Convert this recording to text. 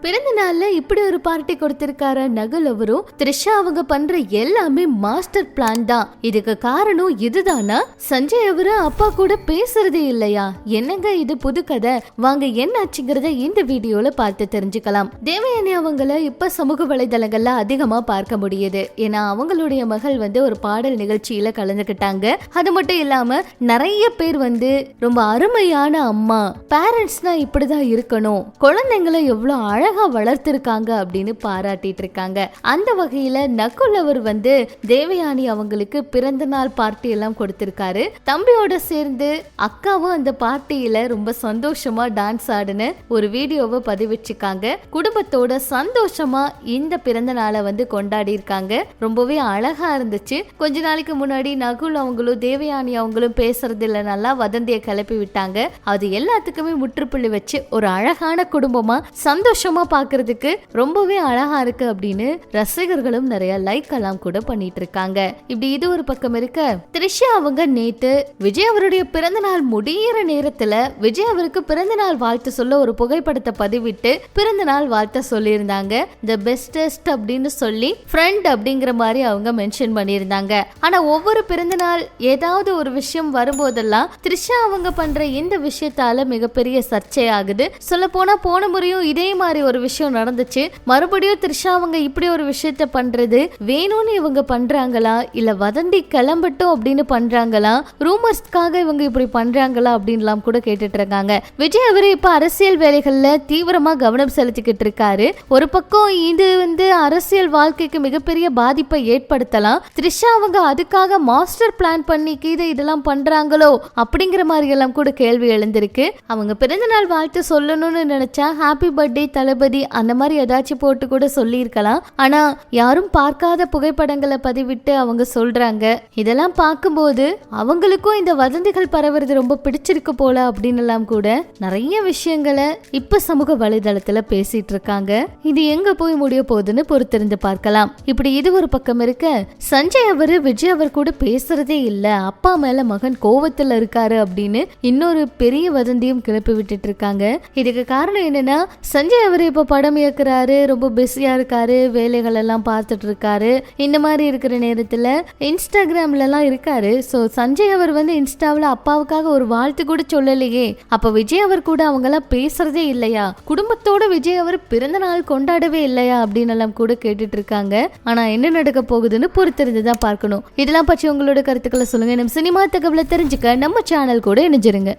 பிறந்த நாள்ல இப்படி ஒரு பார்ட்டி கொடுத்திருக்காரு நகுல் அவரும். த்ரிஷா அவங்க பண்ற எல்லாமே மாஸ்டர் பிளான் தான். இதுக்கு காரணம் இதுதானா? சஞ்சய் அவரு அப்பா கூட பேசுறதே இல்லையா? என்னங்க இது புது கதை? வாங்க என்னாச்சுங்கிறத இந்த வீடியோல பார்த்து தெரிஞ்சுக்கலாம். தேவயானி அவங்கள இப்ப சமூக வலைதளங்கள்ல அதிகமா பார்க்க முடியுது. ஏன்னா அவங்களுடைய மகள் வந்து ஒரு பாடல் நிகழ்ச்சியில கலந்துகிட்டாங்க. அது மட்டும் இல்லாம நிறைய பேர் வந்து ரொம்ப அருமையான அம்மா. பேரண்ட்ஸ்னா இப்படிதான் இருக்கணும். குழந்தைங்களை எவ்வளவு அழகா வளர்த்திருக்காங்க அப்படின்னு பாராட்டிட்டு இருக்காங்க அந்த வகையில நக்குல் வந்து தேவயானி அவங்களுக்கு பிறந்த நாள் பார்ட்டி எல்லாம் கொடுத்திருக்காரு. தம்பியோட சேர்ந்து அக்காவும் அந்த பார்ட்டியில ரொம்ப சந்தோஷமா டான்ஸ் ஆடுன ஒரு வீடியோவை பதிவிச்சிருக்காங்க குடும்பத்தோட சந்தோஷமா இந்த பிறந்த நாளை வந்து கொண்டாடி இருக்காங்க ரொம்பவே அழகா இருந்துச்சு. கொஞ்ச நாளைக்கு முன்னாடி நகுல் அவங்களும் தேவயானி அவங்களும் பேசுறது இல்ல நல்லா வதந்தியை கிளப்பி விட்டாங்க. அது எல்லாத்துக்குமே முற்றுப்புள்ளி வச்சு ஒரு அழகான குடும்பமா சந்தோஷமா படமா பாக்குறதுக்கு ரொம்பவே அழகா இருக்கு அப்படின்னு ரசிகர்களும் நிறைய லைக் எல்லாம் கூட பண்ணிட்டு இருக்காங்க. இப்படி இது ஒரு பக்கம் இருக்க த்ரிஷா அவங்க நேத்து விஜய் அவருடைய பிறந்த நாள் முடியிற நேரத்துல விஜய் அவருக்கு பிறந்த நாள் வாழ்த்து சொல்ல ஒரு புகைப்படத்தை பதிவிட்டு பிறந்த நாள் வாழ்த்த சொல்லியிருந்தாங்க. த பெஸ்டஸ்ட் அப்படின்னு சொல்லி ஃப்ரெண்ட் அப்படிங்கிற மாதிரி அவங்க மென்ஷன் பண்ணியிருந்தாங்க. ஆனா ஒவ்வொரு பிறந்த நாள் ஏதாவது ஒரு விஷயம் வரும்போதெல்லாம் த்ரிஷா அவங்க பண்ற இந்த விஷயத்தால மிகப்பெரிய சர்ச்சை ஆகுது சொல்ல போனா போன முறையும் இதே மாதிரி ஒரு விஷயம் நடந்துச்சு. மறுபடியும் த்ரிஷா அவங்க இப்படி ஒரு விஷயத்த பண்றது? வேணும்னு இவங்க பண்றாங்களா? இல்ல வதந்தி கிளம்பட்டும் அப்படின்னு பண்றாங்களா? ரூமர்ஸ்க்காக இவங்க இப்படி பண்றாங்களா அப்படின்லாம் கூட கேட்டுட்டு இருக்காங்க விஜய் அவரு இப்ப அரசியல் வேலைகள்ல தீவிரமா கவனம் செலுத்திக்கிட்டு இருக்காரு. ஒரு பக்கம் இது வந்து அரசியல் வாழ்க்கைக்கு மிகப்பெரிய பாதிப்பை ஏற்படுத்தலாம். த்ரிஷா அவங்க அதுக்காக மாஸ்டர் பிளான் பண்ணி கீதை இதெல்லாம் பண்றாங்களோ அப்படிங்கிற மாதிரி எல்லாம் கூட கேள்வி எழுந்திருக்கு. அவங்க பிறந்த நாள் வாழ்த்து சொல்லணும்னு நினைச்சா ஹாப்பி பர்த்டே தளபதி அந்த மாதிரி ஏதாச்சும் போட்டு கூட சொல்லியிருக்கலாம். ஆனா யாரும் பார்க்காத புகைப்படங்களை பதிவிட்டு அவங்க சொல்றாங்க. இதெல்லாம் பார்க்கும்போது அவங்களுக்கும் இந்த வதந்திகள் பரவுறது ரொம்ப பிடிச்சிருக்கு போல அப்படின்னு எல்லாம் கூட நிறைய விஷயங்களை இப்ப சமூக வலைதளத்துல பேசிட்டு இருக்காங்க. இது எங்க போய் முடிய போகுதுன்னு பொறுத்திருந்து பார்க்கலாம். இப்படி இது ஒரு பக்கம் இருக்க சஞ்சய் அவரு விஜய் அவர் கூட பேசுறதே இல்ல. அப்பா மேல மகன் கோவத்துல இருக்காரு அப்படின்னு இன்னொரு பெரிய வதந்தியும் கிளப்பி விட்டுட்டு இருக்காங்க. இதுக்கு காரணம் என்னன்னா சஞ்சய் அவரு இப்போ படம் இயக்குறாரு ரொம்ப பிஸியாக இருக்காரு வேலைகள் எல்லாம் பார்த்துட்டு இருக்காரு இந்த மாதிரி இருக்கிற நேரத்தில் இன்ஸ்டாகிராம்லலாம் இருக்காரு. ஸோ சஞ்சய் அவர் வந்து இன்ஸ்டாவில் அப்பாவுக்காக ஒரு வாழ்த்து கூட சொல்லலையே. அப்போ விஜய் அவர் கூட அவங்கெல்லாம் பேசுறதே இல்லையா? குடும்பத்தோட விஜய் அவர் பிறந்த நாள் கொண்டாடவே இல்லையா? அப்படின்னு எல்லாம் கூட கேட்டுட்டு இருக்காங்க ஆனால் என்ன நடக்க போகுதுன்னு பொறுத்திருந்து தான் பார்க்கணும். இதெல்லாம் பற்றி உங்களோட கருத்துக்களை சொல்லுங்க. நம்ம சினிமா தகவலை தெரிஞ்சுக்க நம்ம சேனல் கூட இணைஞ்சிருங்க.